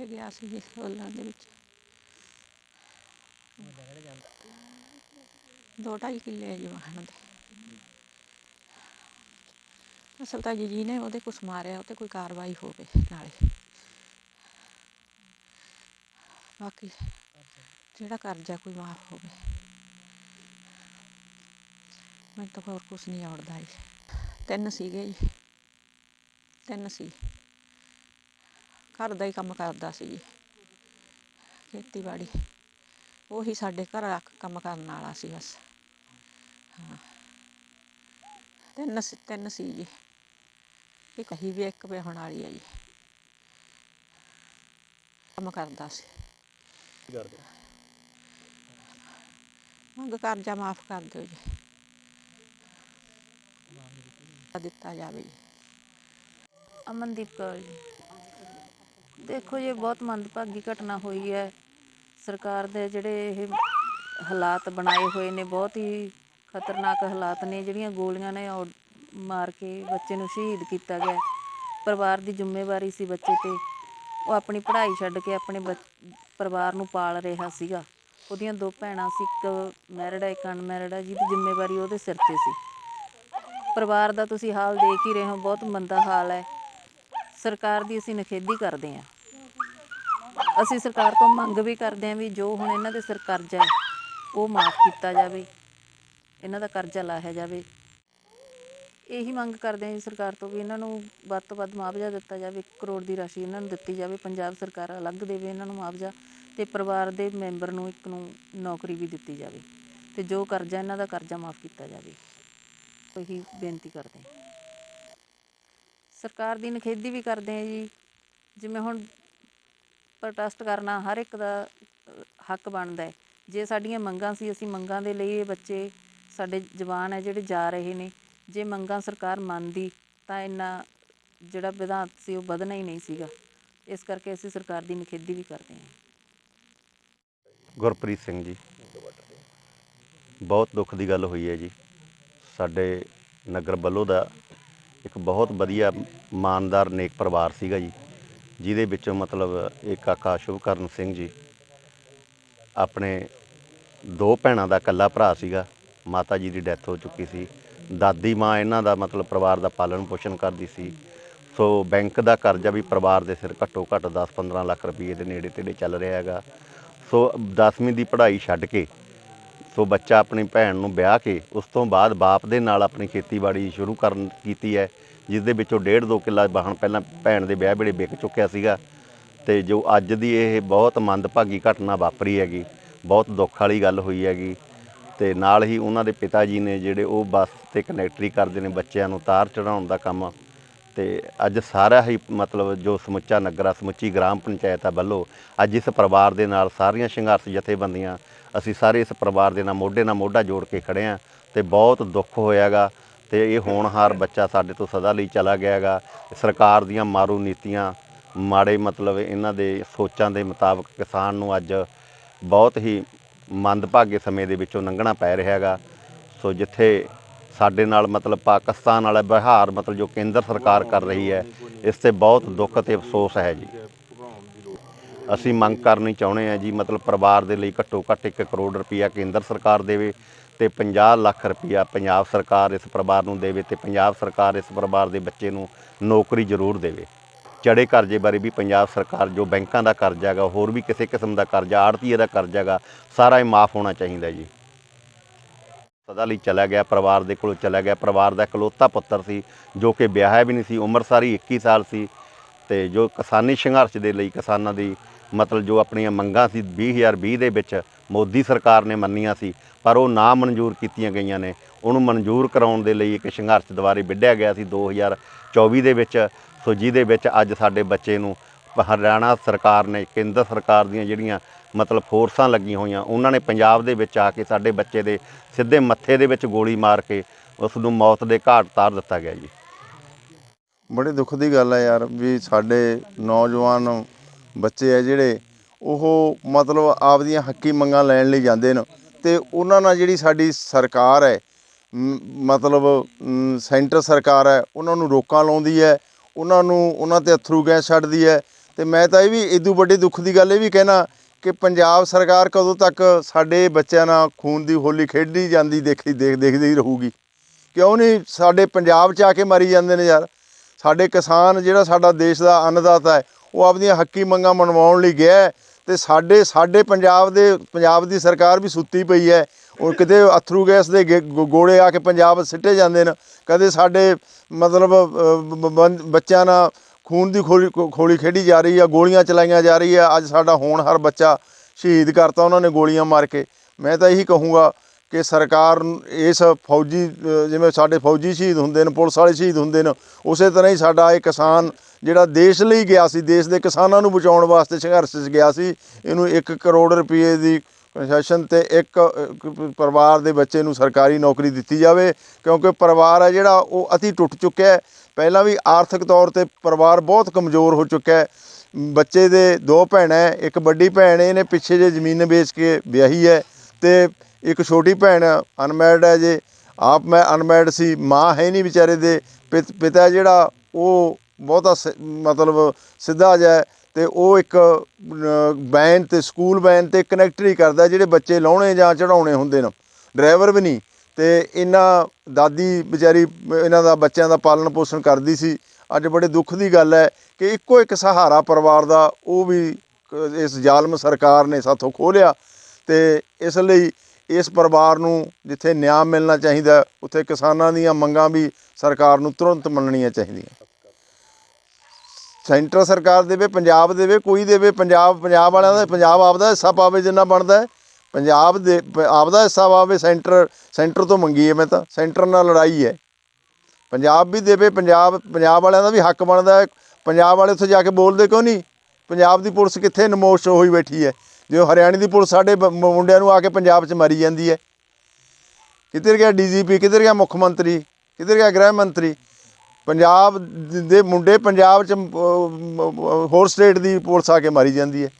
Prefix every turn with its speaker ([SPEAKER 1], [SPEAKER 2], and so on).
[SPEAKER 1] ਕਿੱਥੇ ਗਿਆ ਸੀ ਜੀ ਸੋਲਾਂ ਦੇ ਵਿੱਚ। ਦੋ ਢਾਈ ਕਿੱਲੇ ਆ ਜੀ ਵਾਹਣ ਦੇ। ਅਸਲ ਤਾਂ ਜੀ ਜੀ ਨੇ ਉਹਦੇ ਕੁਛ ਮਾਰਿਆ ਉਹ ਤੇ ਕੋਈ ਕਾਰਵਾਈ ਹੋਵੇ ਨਾਲੇ। ਬਾਕੀ ਜਿਹੜਾ ਕਰਜ਼ਾ ਕੋਈ ਮਾਫ ਹੋਵੇ। ਮੈਨੂੰ ਤਾਂ ਹੋਰ ਕੁਛ ਨਹੀਂ ਆਉਂਦਾ ਜੀ। ਤਿੰਨ ਸੀਗੇ ਜੀ। ਤਿੰਨ ਸੀ। ਘਰ ਦਾ ਹੀ ਕੰਮ ਕਰਦਾ ਸੀ ਜੀ। ਖੇਤੀਬਾੜੀ। ਉਹੀ ਸਾਡੇ ਘਰ ਆ ਕੇ ਕੰਮ ਕਰਨ ਵਾਲਾ ਸੀ ਬਸ। ਹਾਂ। ਤਿੰਨ ਸੀ ਤਿੰਨ ਸੀ ਜੀ। ਇੱਕ ਹੀ ਵੀ ਇੱਕ ਵਿਆਹਣ ਵਾਲੀ ਆ ਜੀ। ਕੰਮ ਕਰਦਾ ਸੀ।
[SPEAKER 2] ਕੀ ਕਰਦੇ?
[SPEAKER 1] ਮੰਗ ਕਰਜ਼ਾ ਮਾਫ ਕਰ ਦਿਓ ਜੀ। ਦਿੱਤਾ ਜਾਵੇ ਜੀ।
[SPEAKER 3] ਅਮਨਦੀਪ ਕੌਰ ਜੀ। ਦੇਖੋ ਜੀ ਬਹੁਤ ਮੰਦਭਾਗੀ ਘਟਨਾ ਹੋਈ ਹੈ। ਸਰਕਾਰ ਦੇ ਜਿਹੜੇ ਇਹ ਹਾਲਾਤ ਬਣਾਏ ਹੋਏ ਨੇ, ਬਹੁਤ ਹੀ ਖਤਰਨਾਕ ਹਾਲਾਤ ਨੇ। ਜਿਹੜੀਆਂ ਗੋਲੀਆਂ ਨੇ, ਉਹ ਮਾਰ ਕੇ ਬੱਚੇ ਨੂੰ ਸ਼ਹੀਦ ਕੀਤਾ ਗਿਆ। ਪਰਿਵਾਰ ਦੀ ਜ਼ਿੰਮੇਵਾਰੀ ਸੀ ਬੱਚੇ ਤੇ। ਉਹ ਆਪਣੀ ਪੜ੍ਹਾਈ ਛੱਡ ਕੇ ਆਪਣੇ ਬੱਚ- ਪਰਿਵਾਰ ਨੂੰ ਪਾਲ ਰਿਹਾ ਸੀਗਾ। ਉਹਦੀਆਂ ਦੋ ਭੈਣਾਂ ਸੀ, ਇੱਕ ਮੈਰਿਡ ਹੈ ਇੱਕ ਅਨਮੈਰਿਡ ਹੈ ਜਿਹਦੀ ਜ਼ਿੰਮੇਵਾਰੀ ਉਹਦੇ ਸਿਰ ਤੇ ਸੀ। ਪਰਿਵਾਰ ਦਾ ਤੁਸੀਂ ਹਾਲ ਦੇਖ ਹੀ ਰਹੇ ਹੋ, ਬਹੁਤ ਮੰਦਾ ਹਾਲ ਹੈ। ਸਰਕਾਰ ਦੀ ਅਸੀਂ ਨਿਖੇਧੀ ਕਰਦੇ ਹਾਂ। ਅਸੀਂ ਸਰਕਾਰ ਤੋਂ ਮੰਗ ਵੀ ਕਰਦੇ ਹਾਂ ਵੀ ਜੋ ਹੁਣ ਇਹਨਾਂ ਦੇ ਸਿਰ ਕਰਜ਼ਾ ਹੈ, ਉਹ ਮਾਫ ਕੀਤਾ ਜਾਵੇ, ਇਹਨਾਂ ਦਾ ਕਰਜ਼ਾ ਲਾਇਆ ਜਾਵੇ। ਇਹੀ ਮੰਗ ਕਰਦੇ ਹਾਂ ਜੀ ਸਰਕਾਰ ਤੋਂ ਵੀ ਇਹਨਾਂ ਨੂੰ ਵੱਧ ਤੋਂ ਵੱਧ ਮੁਆਵਜ਼ਾ ਦਿੱਤਾ ਜਾਵੇ 1 ਕਰੋੜ ਦੀ ਰਾਸ਼ੀ ਇਹਨਾਂ ਨੂੰ ਦਿੱਤੀ ਜਾਵੇ, ਪੰਜਾਬ ਸਰਕਾਰ ਅਲੱਗ ਦੇਵੇ ਇਹਨਾਂ ਨੂੰ ਮੁਆਵਜ਼ਾ ਤੇ ਪਰਿਵਾਰ ਦੇ ਮੈਂਬਰ ਨੂੰ ਇੱਕ ਨੂੰ ਨੌਕਰੀ ਵੀ ਦਿੱਤੀ ਜਾਵੇ ਤੇ ਜੋ ਕਰਜ਼ਾ ਇਹਨਾਂ ਦਾ ਕਰਜ਼ਾ ਮਾਫ ਕੀਤਾ ਜਾਵੇ। ਇਹੀ ਬੇਨਤੀ ਕਰਦੇ ਹਾਂ। ਸਰਕਾਰ ਦੀ ਨਿਖੇਧੀ ਵੀ ਕਰਦੇ ਹਾਂ ਜੀ। ਜਿਵੇਂ ਹੁਣ ਪ੍ਰੋਟੈਸਟ ਕਰਨਾ ਹਰ ਇੱਕ ਦਾ ਹੱਕ ਬਣਦਾ ਜੇ ਸਾਡੀਆਂ ਮੰਗਾਂ ਸੀ, ਅਸੀਂ ਮੰਗਾਂ ਦੇ ਲਈ ਇਹ ਬੱਚੇ, ਸਾਡੇ ਜਵਾਨ ਹੈ ਜਿਹੜੇ ਜਾ ਰਹੇ ਨੇ, ਜੇ ਮੰਗਾਂ ਸਰਕਾਰ ਮੰਨਦੀ, ਤਾਂ ਇੰਨਾ ਜਿਹੜਾ ਵਿਧਾਨ ਸੀ, ਉਹ ਵਧਣਾ ਹੀ ਨਹੀਂ ਸੀਗਾ। ਇਸ ਕਰਕੇ ਅਸੀਂ ਸਰਕਾਰ ਦੀ ਨਿਖੇਧੀ ਵੀ ਕਰਦੇ ਹਾਂ।
[SPEAKER 2] ਗੁਰਪ੍ਰੀਤ ਸਿੰਘ ਜੀ, ਬਹੁਤ ਦੁੱਖ ਦੀ ਗੱਲ ਹੋਈ ਹੈ ਜੀ। ਸਾਡੇ ਨਗਰ ਵੱਲੋਂ ਦਾ ਇੱਕ ਬਹੁਤ ਵਧੀਆ ਇਮਾਨਦਾਰ ਨੇਕ ਪਰਿਵਾਰ ਸੀਗਾ ਜੀ, ਜਿਹਦੇ ਵਿੱਚੋਂ ਮਤਲਬ ਇਹ ਕਾਕਾ ਸ਼ੁਭਕਰਨ ਸਿੰਘ ਜੀ, ਆਪਣੇ ਦੋ ਭੈਣਾਂ ਦਾ ਇਕੱਲਾ ਭਰਾ ਸੀਗਾ, ਮਾਤਾ ਜੀ ਦੀ ਡੈਥ ਹੋ ਚੁੱਕੀ ਸੀ, ਦਾਦੀ ਮਾਂ ਇਹਨਾਂ ਦਾ ਮਤਲਬ ਪਰਿਵਾਰ ਦਾ ਪਾਲਣ ਪੋਸ਼ਣ ਕਰਦੀ ਸੀ, ਸੋ ਬੈਂਕ ਦਾ ਕਰਜ਼ਾ ਵੀ ਪਰਿਵਾਰ ਦੇ ਸਿਰ ਘੱਟੋ ਘੱਟ 10-15 ਲੱਖ ਰੁਪਏ ਦੇ ਨੇੜੇ ਤੇੜੇ ਚੱਲ ਰਿਹਾ ਹੈਗਾ, ਸੋ 10ਵੀਂ ਦੀ ਪੜ੍ਹਾਈ ਛੱਡ ਕੇ ਸੋ ਬੱਚਾ ਆਪਣੀ ਭੈਣ ਨੂੰ ਵਿਆਹ ਕੇ ਉਸ ਤੋਂ ਬਾਅਦ ਬਾਪ ਦੇ ਨਾਲ ਆਪਣੀ ਖੇਤੀਬਾੜੀ ਸ਼ੁਰੂ ਕਰਨ ਕੀਤੀ ਹੈ, ਜਿਸ ਦੇ ਵਿੱਚੋਂ ਡੇਢ ਦੋ ਕਿੱਲਾ ਵਾਹਣ ਪਹਿਲਾਂ ਭੈਣ ਦੇ ਵਿਆਹ ਵੇਲੇ ਵਿਕ ਚੁੱਕਿਆ ਸੀਗਾ। ਤੇ ਜੋ ਅੱਜ ਦੀ ਇਹ ਬਹੁਤ ਮੰਦਭਾਗੀ ਘਟਨਾ ਵਾਪਰੀ ਹੈਗੀ, ਬਹੁਤ ਦੁੱਖ ਵਾਲੀ ਗੱਲ ਹੋਈ ਹੈਗੀ। ਤੇ ਨਾਲ ਹੀ ਉਹਨਾਂ ਦੇ ਪਿਤਾ ਜੀ ਨੇ ਜਿਹੜੇ ਉਹ ਬੱਸ ਤੇ ਕਨੈਕਟਰੀ ਕਰਦੇ ਨੇ ਬੱਚਿਆਂ ਨੂੰ ਤਾਰ ਚੜਾਉਣ ਦਾ ਕੰਮ। ਤੇ ਅੱਜ ਸਾਰਾ ਹੀ ਮਤਲਬ ਜੋ ਸਮੁੱਚਾ ਨਗਰਾ ਸਮੁੱਚੀ ਗ੍ਰਾਮ ਪੰਚਾਇਤ ਆ ਵੱਲੋਂ ਅੱਜ ਇਸ ਪਰਿਵਾਰ ਦੇ ਨਾਲ ਸਾਰੀਆਂ ਸੰਘਰਸ਼ ਜਥੇਬੰਦੀਆਂ ਅਸੀਂ ਸਾਰੇ ਇਸ ਪਰਿਵਾਰ ਦੇ ਨਾਲ ਮੋਢੇ ਨਾਲ ਮੋਢਾ ਜੋੜ ਕੇ ਖੜੇ ਆ ਤੇ ਬਹੁਤ ਦੁੱਖ ਹੋਇਆਗਾ ਤੇ ਇਹ ਹੋਣਹਾਰ ਬੱਚਾ ਸਾਡੇ ਤੋਂ ਸਦਾ ਲਈ ਚਲਾ ਗਿਆਗਾ। ਸਰਕਾਰ ਦੀਆਂ ਮਾਰੂ ਨੀਤੀਆਂ, ਮਾੜੇ ਮਤਲਬ ਇਹਨਾਂ ਦੇ ਸੋਚਾਂ ਦੇ ਮੁਤਾਬਕ ਕਿਸਾਨ ਨੂੰ ਅੱਜ ਬਹੁਤ ਹੀ ਮੰਦਭਾਗੇ ਸਮੇਂ ਦੇ ਵਿੱਚੋਂ ਲੰਘਣਾ ਪੈ ਰਿਹਾ ਹੈਗਾ ਸੋ ਜਿੱਥੇ ਸਾਡੇ ਨਾਲ ਮਤਲਬ ਪਾਕਿਸਤਾਨ ਵਾਲਾ ਵਿਹਾਰ ਮਤਲਬ ਜੋ ਕੇਂਦਰ ਸਰਕਾਰ ਕਰ ਰਹੀ ਹੈ, ਇਸ ਤੇ ਬਹੁਤ ਦੁੱਖ ਤੇ ਅਫਸੋਸ ਹੈ ਜੀ। ਅਸੀਂ ਮੰਗ ਕਰਨੀ ਚਾਹੁੰਦੇ ਹਾਂ ਜੀ, ਮਤਲਬ ਪਰਿਵਾਰ ਦੇ ਲਈ ਘੱਟੋ ਘੱਟ 1 ਕਰੋੜ ਰੁਪਈਆ ਕੇਂਦਰ ਸਰਕਾਰ ਦੇਵੇ ਤੇ 50 ਲੱਖ ਰੁਪਈਆ ਪੰਜਾਬ ਸਰਕਾਰ ਇਸ ਪਰਿਵਾਰ ਨੂੰ ਦੇਵੇ ਤੇ ਪੰਜਾਬ ਸਰਕਾਰ ਇਸ ਪਰਿਵਾਰ ਦੇ ਬੱਚੇ ਨੂੰ ਨੌਕਰੀ ਜ਼ਰੂਰ ਦੇਵੇ। ਚੜੇ ਕਰਜ਼ੇ ਬਾਰੇ ਵੀ ਪੰਜਾਬ ਸਰਕਾਰ ਜੋ ਬੈਂਕਾਂ ਦਾ ਕਰਜ਼ਾ ਹੈਗਾ, ਹੋਰ ਵੀ ਕਿਸੇ ਕਿਸਮ ਦਾ ਕਰਜ਼ਾ, ਆੜਤੀਏ ਦਾ ਕਰਜ਼ਾ ਹੈਗਾ, ਸਾਰਾ ਇਹ ਮਾਫ ਹੋਣਾ ਚਾਹੀਦਾ ਜੀ। ਸਦਾ ਲਈ ਚਲਾ ਗਿਆ, ਪਰਿਵਾਰ ਦੇ ਕੋਲ ਚਲਾ ਗਿਆ। ਪਰਿਵਾਰ ਦਾ ਇਕਲੌਤਾ ਪੁੱਤਰ ਸੀ, ਜੋ ਕਿ ਵਿਆਹਿਆ ਵੀ ਨਹੀਂ ਸੀ, ਉਮਰ ਸਾਰੀ 21 ਸਾਲ ਸੀ ਤੇ ਜੋ ਕਿਸਾਨੀ ਸੰਘਰਸ਼ ਦੇ ਲਈ ਕਿਸਾਨਾਂ ਦੀ ਮਤਲਬ ਜੋ ਆਪਣੀਆਂ ਮੰਗਾਂ ਸੀ 2020 ਦੇ ਵਿੱਚ ਮੋਦੀ ਸਰਕਾਰ ਨੇ ਮੰਨੀਆਂ ਸੀ, ਪਰ ਉਹ ਨਾ ਮਨਜ਼ੂਰ ਕੀਤੀਆਂ ਗਈਆਂ ਨੇ। ਉਹਨੂੰ ਮਨਜ਼ੂਰ ਕਰਾਉਣ ਦੇ ਲਈ ਇੱਕ ਸੰਘਰਸ਼ ਦੁਆਰੇ ਵਿੱਢਿਆ ਗਿਆ ਸੀ 2024 ਦੇ ਵਿੱਚ। ਸੋ ਜਿਹਦੇ ਵਿੱਚ ਅੱਜ ਸਾਡੇ ਬੱਚੇ ਨੂੰ ਹਰਿਆਣਾ ਸਰਕਾਰ ਨੇ, ਕੇਂਦਰ ਸਰਕਾਰ ਦੀਆਂ ਜਿਹੜੀਆਂ ਮਤਲਬ ਫੋਰਸਾਂ ਲੱਗੀਆਂ ਹੋਈਆਂ, ਉਹਨਾਂ ਨੇ ਪੰਜਾਬ ਦੇ ਵਿੱਚ ਆ ਕੇ ਸਾਡੇ ਬੱਚੇ ਦੇ ਸਿੱਧੇ ਮੱਥੇ ਦੇ ਵਿੱਚ ਗੋਲੀ ਮਾਰ ਕੇ ਉਸ ਨੂੰ ਮੌਤ ਦੇ ਘਾਟ ਤਾਰ ਦਿੱਤਾ ਗਿਆ ਜੀ।
[SPEAKER 4] ਬੜੇ ਦੁੱਖ ਦੀ ਗੱਲ ਹੈ ਯਾਰ ਵੀ ਸਾਡੇ ਨੌਜਵਾਨ ਬੱਚੇ ਆ ਜਿਹੜੇ, ਉਹ ਮਤਲਬ ਆਪਦੀਆਂ ਹੱਕੀ ਮੰਗਾਂ ਲੈਣ ਲਈ ਜਾਂਦੇ ਨੇ ਅਤੇ ਉਹਨਾਂ ਨਾਲ ਜਿਹੜੀ ਸਾਡੀ ਸਰਕਾਰ ਹੈ ਮਤਲਬ ਸੈਂਟਰ ਸਰਕਾਰ ਹੈ, ਉਹਨਾਂ ਨੂੰ ਰੋਕਾਂ ਲਾਉਂਦੀ ਹੈ, ਉਹਨਾਂ ਨੂੰ ਉਹਨਾਂ ਤੇ ਅਥਰੂ ਗੈਸ ਛੱਡਦੀ ਹੈ। ਅਤੇ ਮੈਂ ਤਾਂ ਇਹ ਵੀ ਇਦੋਂ ਵੱਡੇ ਦੁੱਖ ਦੀ ਗੱਲ ਇਹ ਵੀ ਕਹਿਣਾ ਕਿ ਪੰਜਾਬ ਸਰਕਾਰ ਕਦੋਂ ਤੱਕ ਸਾਡੇ ਬੱਚਿਆਂ ਨਾਲ ਖੂਨ ਦੀ ਹੋਲੀ ਖੇਡੀ ਜਾਂਦੀ, ਦੇਖੀ, ਦੇਖ, ਦੇਖਦੀ ਹੀ ਰਹੂਗੀ। ਕਿਉਂ ਨਹੀਂ ਸਾਡੇ ਪੰਜਾਬ 'ਚ ਆ ਕੇ ਮਰੀ ਜਾਂਦੇ ਨੇ ਯਾਰ? ਸਾਡੇ ਕਿਸਾਨ, ਜਿਹੜਾ ਸਾਡਾ ਦੇਸ਼ ਦਾ ਅੰਨਦਾਤਾ ਹੈ ਉਹ ਆਪਦੀਆਂ ਹੱਕੀ ਮੰਗਾਂ ਮਨਵਾਉਣ ਲਈ ਗਿਆ ਹੈ ਤੇ ਸਾਡੇ ਸਾਡੇ ਪੰਜਾਬ ਦੇ, ਪੰਜਾਬ ਦੀ ਸਰਕਾਰ ਵੀ ਸੁੱਤੀ ਪਈ ਹੈ। ਉਹ ਕਿਤੇ ਅਥਰੂ ਗੈਸ ਦੇ ਗੇ- ਗੋ- ਗੋਲੇ ਆ ਕੇ ਪੰਜਾਬ ਸਿੱਟੇ ਜਾਂਦੇ ਨੇ। ਕਦੇ ਸਾਡੇ ਮਤਲਬ ਬੱਚਿਆਂ ਨਾਲ ਖੂਨ ਦੀ ਖੋਲੀ ਖੋਲੀ ਖੇਡੀ ਜਾ ਰਹੀ ਆ, ਗੋਲੀਆਂ ਚਲਾਈਆਂ ਜਾ ਰਹੀ ਆ। ਅੱਜ ਸਾਡਾ ਹੋਣਹਾਰ ਬੱਚਾ ਸ਼ਹੀਦ ਕਰਤਾ ਉਹਨਾਂ ਨੇ ਗੋਲੀਆਂ ਮਾਰ ਕੇ। ਮੈਂ ਤਾਂ ਇਹੀ ਕਹੂੰਗਾ ਕਿ ਸਰਕਾਰ ਇਸ ਫੌਜੀ ਜਿਵੇਂ ਸਾਡੇ ਫੌਜੀ ਸ਼ਹੀਦ ਹੁੰਦੇ ਨੇ, ਪੁਲਿਸ ਵਾਲੇ ਸ਼ਹੀਦ ਹੁੰਦੇ ਨੇ, ਉਸੇ ਤਰ੍ਹਾਂ ਹੀ ਸਾਡਾ ਇਹ ਕਿਸਾਨ ਜਿਹੜਾ ਦੇਸ਼ ਲਈ ਗਿਆ ਸੀ ਦੇਸ਼ ਦੇ ਕਿਸਾਨਾਂ ਨੂੰ ਬਚਾਉਣ ਵਾਸਤੇ ਸੰਘਰਸ਼ 'ਚ ਗਿਆ ਸੀ ਇਹਨੂੰ 1 ਕਰੋੜ ਰੁਪਏ ਦੀ ਕੰਸੈਸ਼ਨ ਤੇ ਇੱਕ ਪਰਿਵਾਰ ਦੇ ਬੱਚੇ ਨੂੰ ਸਰਕਾਰੀ ਨੌਕਰੀ ਦਿੱਤੀ ਜਾਵੇ ਕਿਉਂਕਿ ਪਰਿਵਾਰ ਹੈ ਜਿਹੜਾ ਉਹ ਅਤੀ ਟੁੱਟ ਚੁੱਕਿਆ ਹੈ। ਪਹਿਲਾਂ ਵੀ ਆਰਥਿਕ ਤੌਰ ਤੇ ਪਰਿਵਾਰ ਬਹੁਤ ਕਮਜ਼ੋਰ ਹੋ ਚੁੱਕਾ ਹੈ। ਬੱਚੇ ਦੇ ਦੋ ਭੈਣਾਂ ਹੈ, ਇੱਕ ਵੱਡੀ ਭੈਣ ਇਹਨੇ ਪਿੱਛੇ ਜੇ ਜ਼ਮੀਨ ਵੇਚ ਕੇ ਵਿਆਹੀ ਹੈ ਤੇ ਇੱਕ ਛੋਟੀ ਭੈਣ ਅਨਮੈਰਿਡ ਹੈ ਜੇ। ਆਪ ਮੈਂ ਅਨਮੈਰਿਡ ਸੀ ਮਾਂ ਹੈ ਨਹੀਂ ਵਿਚਾਰੇ ਦੇ ਪਿਤ- ਪਿਤਾ ਜਿਹੜਾ ਉਹ ਬਹੁਤਾ ਸ- ਮਤਲਬ ਸਿੱਧਾ ਜਿਹਾ ਹੈ ਤੇ ਉਹ ਇੱਕ ਵੈਨ ਤੇ ਸਕੂਲ ਵੈਨ ਤੇ ਕਨੈਕਟ ਨਹੀਂ ਕਰਦਾ ਜਿਹੜੇ ਬੱਚੇ ਲਾਉਣੇ ਜਾਂ ਚੜਾਉਣੇ ਹੁੰਦੇ ਨੇ। ਡਰਾਈਵਰ ਵੀ ਨਹੀਂ। ਤੇ ਇਹਨਾਂ ਦਾਦੀ ਵਿਚਾਰੀ ਇਹਨਾਂ ਦਾ ਬੱਚਿਆਂ ਦਾ ਪਾਲਣ ਪੋਸ਼ਣ ਕਰਦੀ ਸੀ। ਅੱਜ ਬੜੇ ਦੁੱਖ ਦੀ ਗੱਲ ਹੈ ਕਿ ਇੱਕੋ ਇੱਕ ਸਹਾਰਾ ਪਰਿਵਾਰ ਦਾ ਉਹ ਵੀ ਇਸ ਜ਼ਾਲਮ ਸਰਕਾਰ ਨੇ ਸਾਥੋਂ ਖੋਹ ਲਿਆ ਤੇ ਇਸ ਲਈ ਇਸ ਪਰਿਵਾਰ ਨੂੰ ਜਿੱਥੇ ਨਿਆਂ ਮਿਲਣਾ ਚਾਹੀਦਾ, ਉੱਥੇ ਕਿਸਾਨਾਂ ਦੀਆਂ ਮੰਗਾਂ ਵੀ ਸਰਕਾਰ ਨੂੰ ਤੁਰੰਤ ਮੰਨਣੀਆਂ ਚਾਹੀਦੀਆਂ। ਸੈਂਟਰ ਸਰਕਾਰ ਦੇਵੇ, ਪੰਜਾਬ ਦੇਵੇ, ਕੋਈ ਦੇਵੇ, ਪੰਜਾਬ ਪੰਜਾਬ ਵਾਲਿਆਂ ਦਾ, ਪੰਜਾਬ ਆਪਦਾ ਹਿੱਸਾ ਪਾਵੇ ਜਿੰਨਾ ਬਣਦਾ ਹੈ। ਪੰਜਾਬ ਦੇ ਆਪਦਾ ਹਿੱਸਾ ਪਾਵੇ, ਸੈਂਟਰ ਸੈਂਟਰ ਤੋਂ ਮੰਗੀ ਹੈ ਮੈਂ ਤਾਂ, ਸੈਂਟਰ ਨਾਲ ਲੜਾਈ ਹੈ। ਪੰਜਾਬ ਵੀ ਦੇਵੇ, ਪੰਜਾਬ ਪੰਜਾਬ ਵਾਲਿਆਂ ਦਾ ਵੀ ਹੱਕ ਬਣਦਾ ਹੈ। ਪੰਜਾਬ ਵਾਲੇ ਉੱਥੇ ਜਾ ਕੇ ਬੋਲਦੇ ਕਿਉਂ ਨਹੀਂ? ਪੰਜਾਬ ਦੀ ਪੁਲਿਸ ਕਿੱਥੇ ਨਮੋਸ਼ ਹੋਈ ਬੈਠੀ ਹੈ? ਜੋ ਹਰਿਆਣੇ ਦੀ ਪੁਲਿਸ ਸਾਡੇ ਮੁੰਡਿਆਂ ਨੂੰ ਆ ਕੇ ਪੰਜਾਬ 'ਚ ਮਾਰੀ ਜਾਂਦੀ ਹੈ। ਕਿੱਧਰ ਗਿਆ ਡੀਜੀਪੀ, ਕਿੱਧਰ ਗਿਆ ਮੁੱਖ ਮੰਤਰੀ, ਕਿੱਧਰ ਗਿਆ ਗ੍ਰਹਿ ਮੰਤਰੀ? ਪੰਜਾਬ ਦੇ ਮੁੰਡੇ ਪੰਜਾਬ 'ਚ ਹੋਰ ਸਟੇਟ ਦੀ ਪੁਲਿਸ ਆ ਕੇ ਮਾਰੀ ਜਾਂਦੀ ਹੈ।